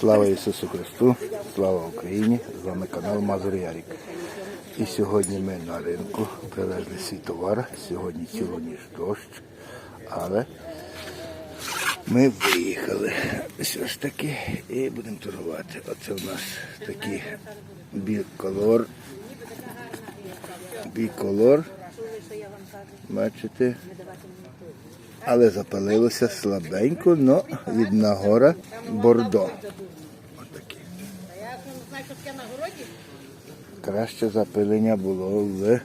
Слава Ісусу Христу, слава Україні! З вами канал Мазур Ярік. І сьогодні ми на ринку привезли свій товар. Сьогодні цілу ніж дощ, але ми виїхали все ж таки і будемо торгувати. Оце у нас такий біколор. Біколор. Бачите? Але запалилося слабенько, але від нагора бордо. Краще запилення було в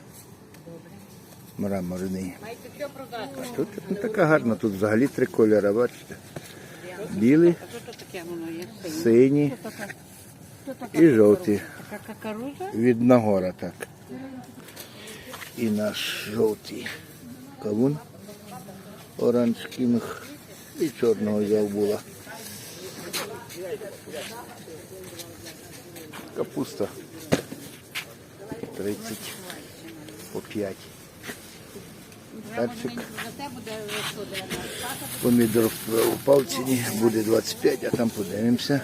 мраморній. А тут ну, така гарна, тут взагалі три кольори, бачите? Білий, синій і жовтий. Від нагора так. І наш жовтий кавун. Оранж кінг і чорного взяв була. Капуста 30 по 5. Перчик. Помідор упав в ціні, буде 25, а там подивимося.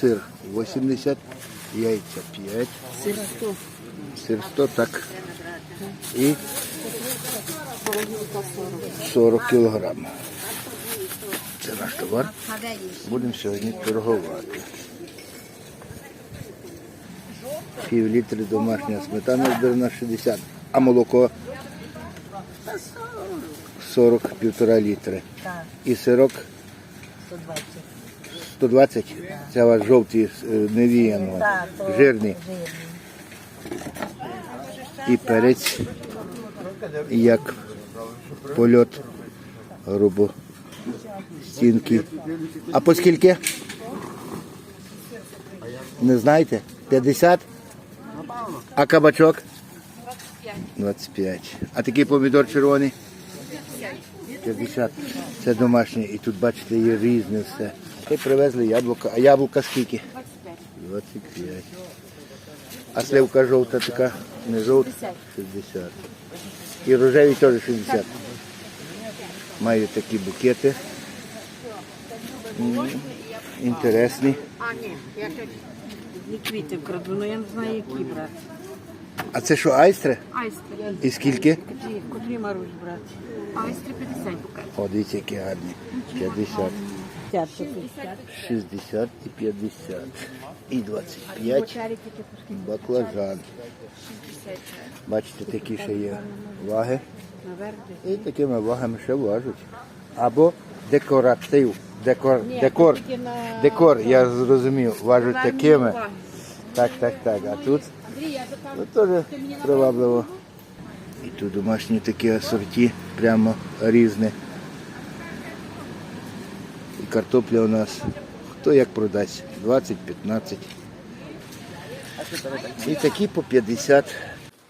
Сир 80, яйця 5, Сир 100. сир 100, так. І 40 кілограм. Це наш товар. Будемо сьогодні торгувати. Пів літри домашня сметана збирана 60, а молоко 40 півтора літри. І сирок 120. 120. Це у вас жовтий е, невіяно, жирний. І перець як польот грубо стінки. А по скільки? Не знаєте? 50? А кабачок? 25. А такий помідор червоний? 50. Це домашнє. І тут, бачите, є різне все. І привезли яблука. А яблука скільки? 25. А сливка жовта така, не жовта? 60. І рожеві теж 60. Маю такі букети. Інтересні. А, ні, я тут не квіти вкраду, але я не знаю, які брати. А це що, айстри? Айстри. І скільки? Котрі, Марусь брати? Айстри 50 поки. О, дивіться, які гарні. 50, 60 і 50. І 25 баклажан. Бачите, такі ще є ваги. І такими вагами ще важуть. Або декоратив. Декор, декор, декор, я зрозумів, важуть такими. Так, так, так. А тут ну, теж привабливо. І тут домашні такі асорті, прямо різні. Картопля у нас хто як продасть, 20-15. І такі по 50.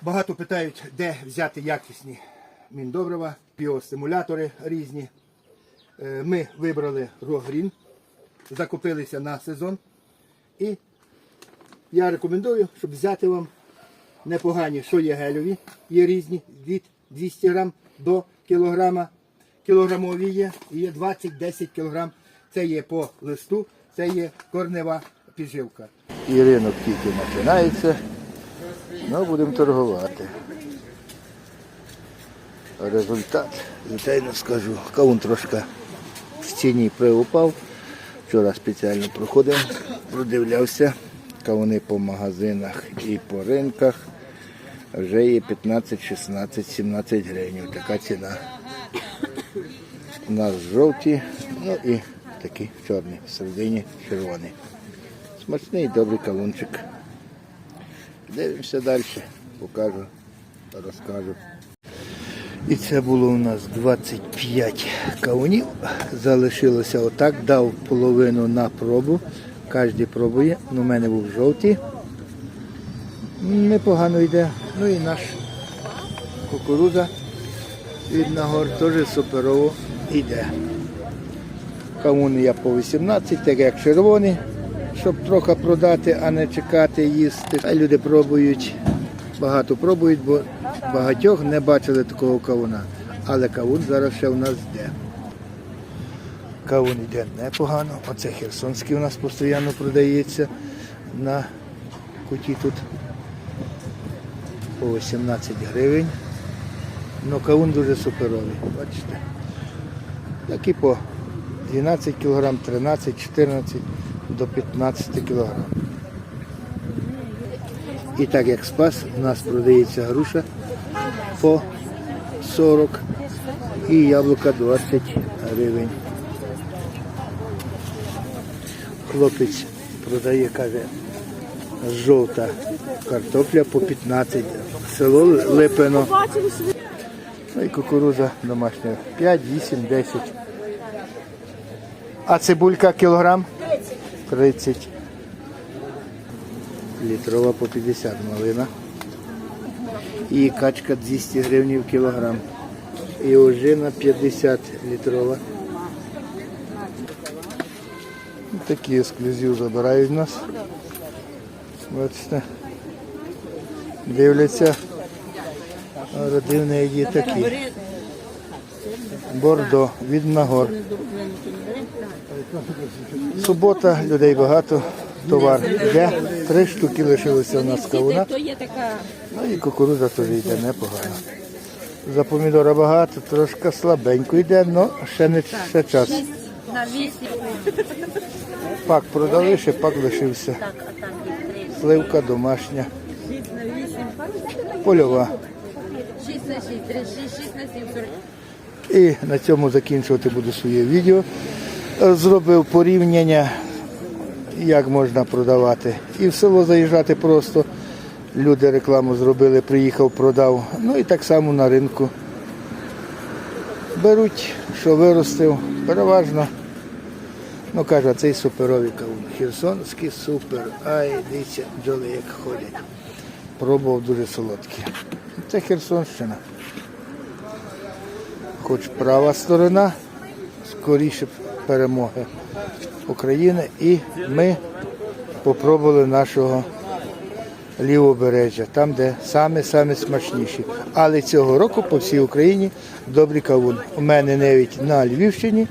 Багато питають, де взяти якісні міндобрива, біостимулятори різні. Е, Ми вибрали Рогрін, закупилися на сезон. І я рекомендую, щоб взяти вам непогані, що є гельові, є різні від 200 грам до кілограма. Кілограмові є, є 20-10 кілограм. Це є по листу, це є корнева підживка. І ринок тільки починається. Ну, будемо торгувати. Результат, звичайно скажу, кавун трошки в ціні приупав. Вчора спеціально проходив, продивлявся. Кавуни по магазинах і по ринках. Вже є 15, 16, 17 гривень. Така ціна. У нас жовті, ну і такі чорні, в середині червоний. Смачний добрий кавунчик. Дивимося далі, покажу, розкажу. І це було у нас 25 кавунів. Залишилося отак, дав половину на пробу. Кожен пробує. Ну, у мене був жовтий. Непогано йде. Ну і наш кукуруза від нагор теж суперово йде. Кавуни я по 18, так як червоні, щоб трохи продати, а не чекати їсти. А люди пробують, багато пробують, бо багатьох не бачили такого кавуна. Але кавун зараз ще в нас йде. Кавун йде непогано. Оце Херсонський у нас постійно продається на куті тут по 18 гривень. Ну кавун дуже суперовий, бачите. Так і по 12 кг, 13, 14 до 15 кг. І так як спас, у нас продається груша по 40 і яблука 20 гривень. Хлопець продає, каже, жовта картопля по 15. Село Липино. Ну і кукуруза домашня 5, 8, 10. А цибулька кілограм? 30. Літрова по 50 малина. І качка 200 гривень в кілограм. І ожина 50 літрова. Такі ексклюзив забирають в нас. Бачите. Дивляться. А родини є такі. Бордо від Нагор. Субота, людей багато, товар йде. Три штуки лишилося у нас кавуна. Ну і кукурудза теж йде непогано. За помідора багато, трошки слабенько йде, але ще не ще час. Пак продали, ще пак лишився. Так, а там є 3. Сливка домашня, 6 на 8. польова. 6 на 6, 36, 6 на 7, 40. І на цьому закінчувати буду своє відео. Зробив порівняння, як можна продавати. І в село заїжджати просто. Люди рекламу зробили, приїхав, продав. Ну і так само на ринку. Беруть, що виростив, переважно. Ну каже, цей суперовий кавун. Херсонський супер. Ай, дивіться, бджоли як ходять. Пробував дуже солодкі. Це Херсонщина хоч права сторона, скоріше перемоги України. І ми попробували нашого лівобережжя, там, де саме-саме смачніші. Але цього року по всій Україні добрий кавун. У мене навіть на Львівщині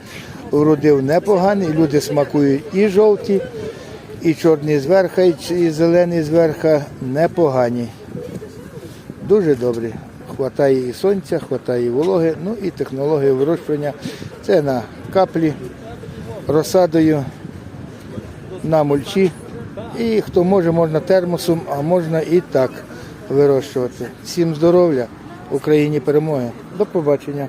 уродив непоганий, люди смакують і жовті, і чорні зверха, і зелений зверха непогані. Дуже добрі. Хватає і сонця, хватає і вологи, ну і технологія вирощування. Це на каплі, розсадою, на мульчі. І хто може, можна термосом, а можна і так вирощувати. Всім здоров'я, Україні перемоги. До побачення.